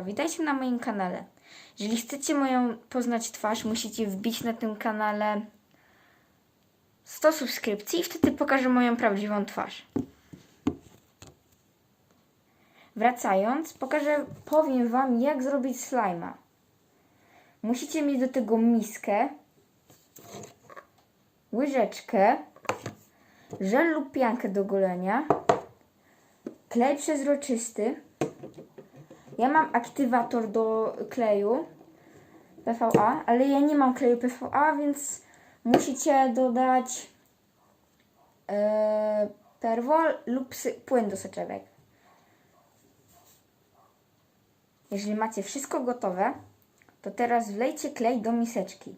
Witajcie na moim kanale. Jeżeli chcecie moją poznać twarz, musicie wbić na tym kanale 100 subskrypcji i wtedy pokażę moją prawdziwą twarz. Wracając, pokażę, powiem Wam jak zrobić slajma. Musicie mieć do tego miskę, łyżeczkę, żel lub piankę do golenia, klej przezroczysty, ja mam aktywator do kleju PVA, ale ja nie mam kleju PVA, więc musicie dodać e, perwol lub płyn do soczewek. Jeżeli macie wszystko gotowe, to teraz wlejcie klej do miseczki.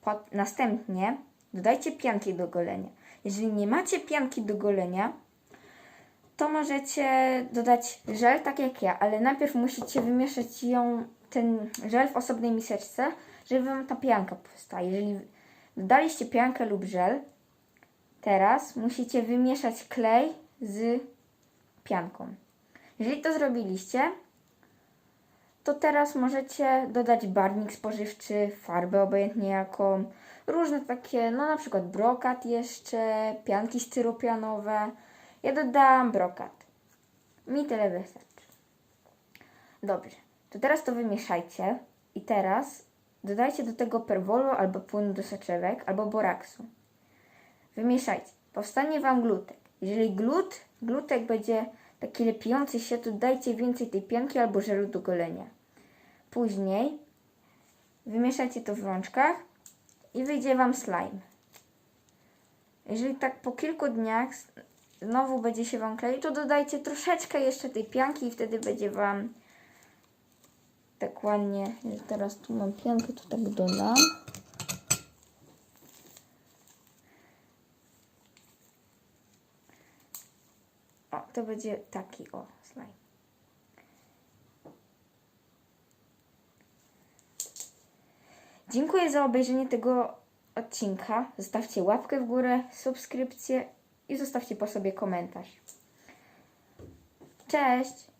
Pod, następnie dodajcie pianki do golenia. Jeżeli nie macie pianki do golenia, to możecie dodać żel tak jak ja, ale najpierw musicie wymieszać ją, ten żel w osobnej miseczce, żeby wam ta pianka powstała. Jeżeli dodaliście piankę lub żel, teraz musicie wymieszać klej z pianką. Jeżeli to zrobiliście, to teraz możecie dodać barwnik spożywczy, farbę obojętnie jaką, różne takie, no na przykład brokat jeszcze, pianki styropianowe. Ja dodałam brokat. Mi tyle wystarczy. Dobrze, to teraz to wymieszajcie i teraz dodajcie do tego perwolu albo płynu do soczewek, albo boraksu. Wymieszajcie. Powstanie Wam glutek. Jeżeli glut, glutek będzie taki lepiący się, to dajcie więcej tej pianki albo żelu do golenia. Później wymieszajcie to w rączkach i wyjdzie Wam slime. Jeżeli tak po kilku dniach znowu będzie się Wam kleił, to dodajcie troszeczkę jeszcze tej pianki i wtedy będzie Wam tak ładnie. Teraz tu mam piankę, to tak dodam. O, to będzie taki o slime. Dziękuję za obejrzenie tego odcinka. Zostawcie łapkę w górę, subskrypcję i zostawcie po sobie komentarz. Cześć!